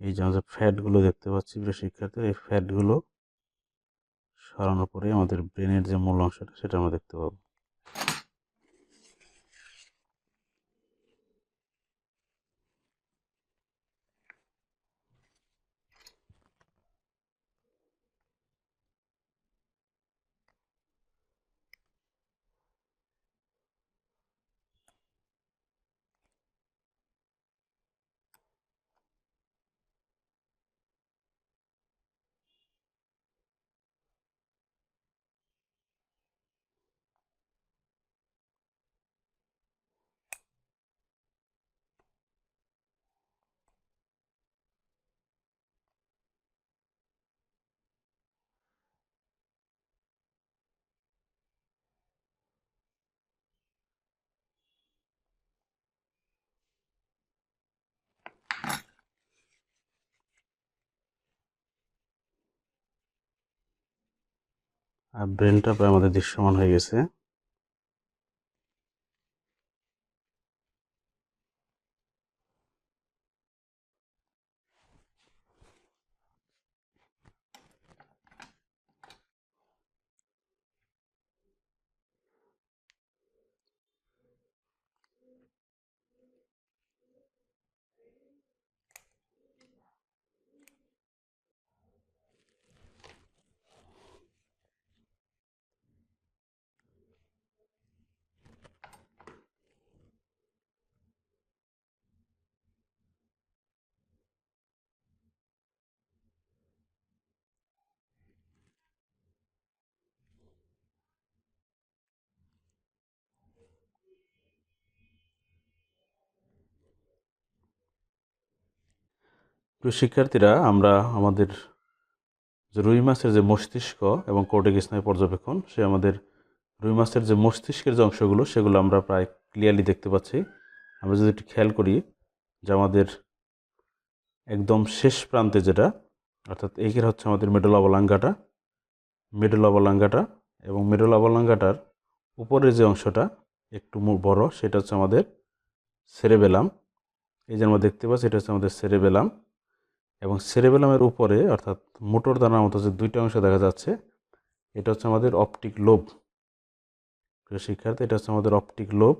এই যে আমাদের ফ্যাটগুলো দেখতে পাচ্ছি শিক্ষার্থীরা, এই ফ্যাটগুলো সরানোর পরে আমাদের ব্রেনের যে মূল অংশটা, সেটা আমরা দেখতে পাবো। ব্রেনটা প্রায় আমাদের দৃশ্যমান হয়ে গেছে। প্রিয় শিক্ষার্থীরা, আমরা আমাদের যে রুই মাছের যে মস্তিষ্ক এবং কোর্টেক স্নায়ু পর্যবেক্ষণ, সে আমাদের রুই মাছের যে মস্তিষ্কের যে অংশগুলো, সেগুলো আমরা প্রায় ক্লিয়ারলি দেখতে পাচ্ছি। আমরা যদি একটু খেয়াল করি যে আমাদের একদম শেষ প্রান্তে যেটা, অর্থাৎ এইখানে হচ্ছে আমাদের মিডল অবলাঙ্গাটা মিডল অবলাঙ্গাটা এবং মিডল অবলাঙ্গাটার উপরের যে অংশটা একটু বড়, সেটা হচ্ছে আমাদের সেরে সেরেবেলাম এই যে আমরা দেখতে পাচ্ছি, এটা হচ্ছে আমাদের সেরে সেরেবেলাম এবং সেরেবেলামের উপরে, অর্থাৎ মোটর দানার মতো যে দুইটা অংশ দেখা যাচ্ছে, এটা হচ্ছে আমাদের অপটিক লোভ প্রিয় শিক্ষার্থী, এটা হচ্ছে আমাদের অপটিক লোভ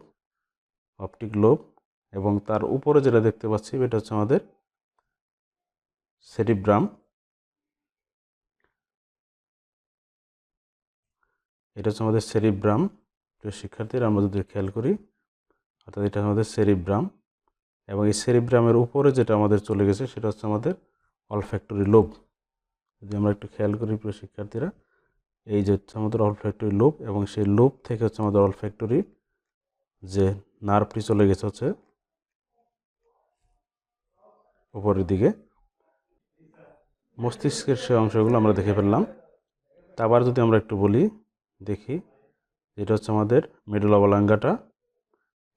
অপটিক লোভ এবং তার উপরে যেটা দেখতে পাচ্ছি, এটা হচ্ছে আমাদের সেরিব্রাম এটা হচ্ছে আমাদের সেরিব্রাম প্রিয় শিক্ষার্থীরা, আমরা যদি খেয়াল করি, অর্থাৎ এটা আমাদের সেরিব্রাম এবং এই সেরিব্রামের উপরে যেটা আমাদের চলে গেছে, সেটা হচ্ছে আমাদের অলফ্যাক্টরি লোভ যদি আমরা একটু খেয়াল করি প্রিয় শিক্ষার্থীরা, এই যে হচ্ছে আমাদের অলফ্যাক্টরি লোভ এবং সেই লোভ থেকে হচ্ছে আমাদের অলফ্যাক্টরি যে নার্ভটি চলে গেছে হচ্ছে উপরের দিকে। মস্তিষ্কের সে অংশগুলো আমরা দেখে ফেললাম। আবার যদি আমরা একটু বলি, দেখি এটা হচ্ছে আমাদের মিডল অবলাঙ্গাটা,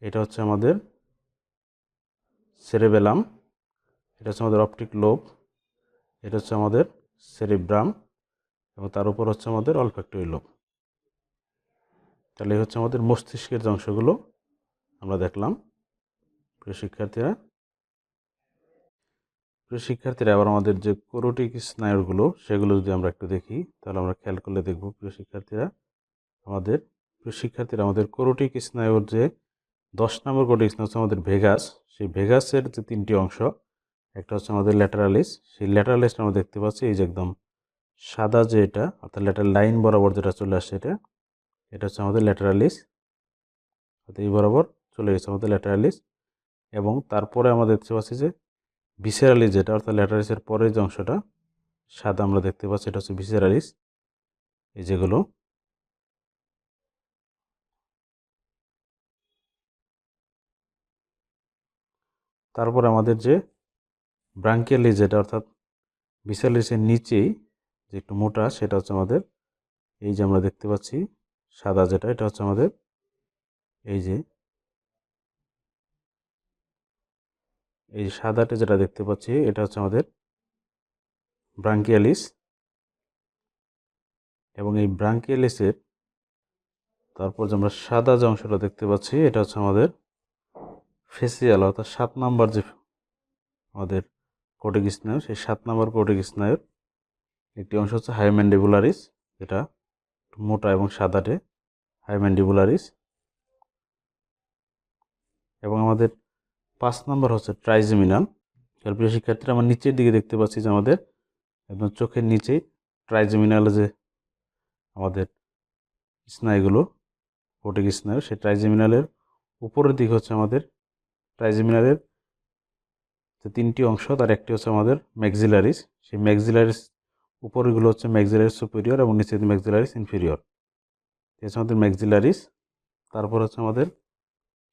এটা হচ্ছে আমাদের সেরেবেলাম এটা হচ্ছে আমাদের অপটিক লোব এটা হচ্ছে আমাদের সেরিব্রাম এবং তার উপর হচ্ছে আমাদের অলফ্যাক্টরি লোব তাহলে হচ্ছে আমাদের মস্তিষ্কের অংশগুলো আমরা দেখলাম। প্রিয় শিক্ষার্থীরা প্রিয় শিক্ষার্থীরা আবার আমাদের যে কোরোটিক স্নায়ুগুলো, সেগুলো যদি আমরা একটু দেখি, তাহলে আমরা খেয়াল করলে দেখব, প্রিয় শিক্ষার্থীরা, আমাদের, প্রিয় শিক্ষার্থীরা, আমাদের কোরোটিক স্নায়ুর যে দশ নম্বর কোরোটিক স্নায়ু হচ্ছে আমাদের ভেগাস। সেই ভেগাসের যে তিনটি অংশ, একটা হচ্ছে আমাদের ল্যাটারালিস, সেই ল্যাটারালিসটা আমরা দেখতে পাচ্ছি এই যে একদম সাদা যে এটা, অর্থাৎ ল্যাটার লাইন বরাবর যেটা চলে আসছে এটা এটা হচ্ছে আমাদের ল্যাটারালিস, অর্থাৎ এই বরাবর চলে গেছে আমাদের ল্যাটারালিস এবং তারপরে আমরা দেখতে পাচ্ছি যে ভিসেরালিস যেটা, অর্থাৎ ল্যাটারালিসের পরের যে অংশটা, সাদা আমরা দেখতে পাচ্ছি, এটা হচ্ছে ভিসেরালিস এই যেগুলো তারপর আমাদের যে ব্রাঙ্কিয়ালিস যেটা অর্থাৎ ভিসেরালিসের নিচেই যে একটু মোটা, সেটা হচ্ছে আমাদের এই যে আমরা দেখতে পাচ্ছি, সাদা যেটা, এটা হচ্ছে আমাদের এই যে, এই সাদাটা যেটা দেখতে পাচ্ছি, এটা হচ্ছে আমাদের ব্রাঙ্কিয়ালিস এবং এই ব্রাঙ্কিয়ালিসের তারপর যে আমরা সাদা যে অংশটা দেখতে পাচ্ছি, এটা হচ্ছে আমাদের ফেসিয়াল, অর্থাৎ সাত নাম্বার যে আমাদের কোটিক স্নায়ু সেই সাত নাম্বার কোটিক স্নায়ুর একটি অংশ হচ্ছে হাইম্যান্ডিবুলারিস যেটা মোটা এবং সাদাটে হাইম্যান্ডিবুলারিস এবং আমাদের পাঁচ নাম্বার হচ্ছে ট্রাইজেমিনাল প্রিয় শিক্ষার্থীরা আমার নিচের দিকে দেখতে পাচ্ছি যে আমাদের একদম চোখের নিচেই ট্রাইজেমিনাল যে আমাদের স্নায়ুগুলো কোটিক স্নায়ু সেই ট্রাইজেমিনালের উপরের দিকে হচ্ছে আমাদের ট্রাইজেমিনালের যে তিনটি অংশ, তার একটি হচ্ছে আমাদের ম্যাক্সিলারিস সেই ম্যাক্সিলারিস উপরেরগুলো হচ্ছে ম্যাক্সিলারিস সুপিরিয়র এবং নিচের ম্যাক্সিলারিস ইনফিরিয়র হচ্ছে আমাদের ম্যাক্সিলারিস তারপর হচ্ছে আমাদের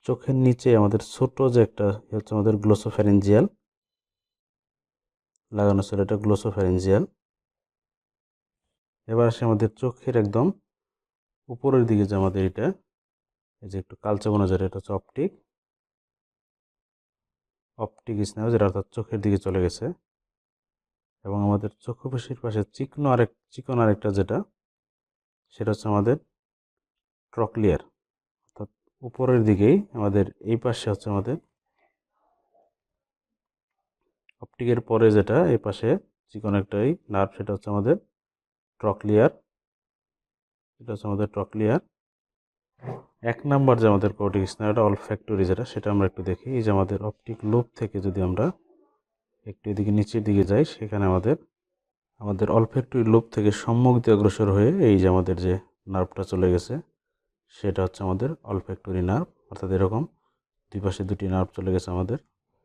চোখের নিচে আমাদের ছোট যে একটা হচ্ছে আমাদের গ্লোসোফ্যারেঞ্জিয়াল লাগানো ছিল এটা গ্লোসোফ্যারেঞ্জিয়াল এবার আসে আমাদের চোখের একদম উপরের দিকে যে আমাদের এটা, এই যে একটু কালচে মনে যায় এটা হচ্ছে অপটিক অপটিক স্নায়ু যেটা অর্থাৎ চোখের দিকে চলে গেছে। এবং আমাদের চক্ষুপেশির পাশে চিকন আরেক, চিকন আরেকটা যেটা, সেটা হচ্ছে আমাদের ট্রকলিয়ার। অর্থাৎ উপরের দিকেই আমাদের, এই পাশে হচ্ছে আমাদের অপটিকের পরে যেটা, এই পাশে চিকন একটাই নার্ভ সেটা হচ্ছে আমাদের ট্রকলিয়ার। এটা হচ্ছে আমাদের ট্রকলিয়ার। এক নাম্বার যে আমাদের কোটিক স্নায়ুটা অলফ্যাক্টরি যেটা সেটা আমরা একটু দেখি। এই যে আমাদের অপটিক লোপ থেকে যদি আমরা একটু এদিকে নিচের দিকে যাই, সেখানে আমাদের আমাদের অলফ্যাক্টরি লোপ থেকে সম্মুখ দিয়ে অগ্রসর হয়ে এই যে আমাদের যে নার্ভটা চলে গেছে, সেটা হচ্ছে আমাদের অলফ্যাক্টরি নার্ভ অর্থাৎ এরকম দুই পাশে দুটি নার্ভ চলে গেছে আমাদের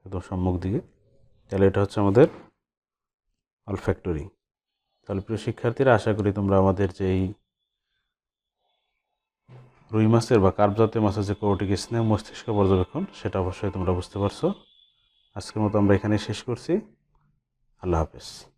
একদম সম্মুখ দিকে। তাহলে এটা হচ্ছে আমাদের অলফ্যাক্টরি তাহলে প্রিয় শিক্ষার্থীরা, আশা করি তোমরা আমাদের যে এই রুই মাছের বা কার্প জাতীয় মাছের যে কোটিক স্নেহ মস্তিষ্ক পর্যবেক্ষণ, সেটা অবশ্যই তোমরা বুঝতে পারছ। আজকের মতো আমরা এখানে শেষ করছি। আল্লাহ হাফেজ।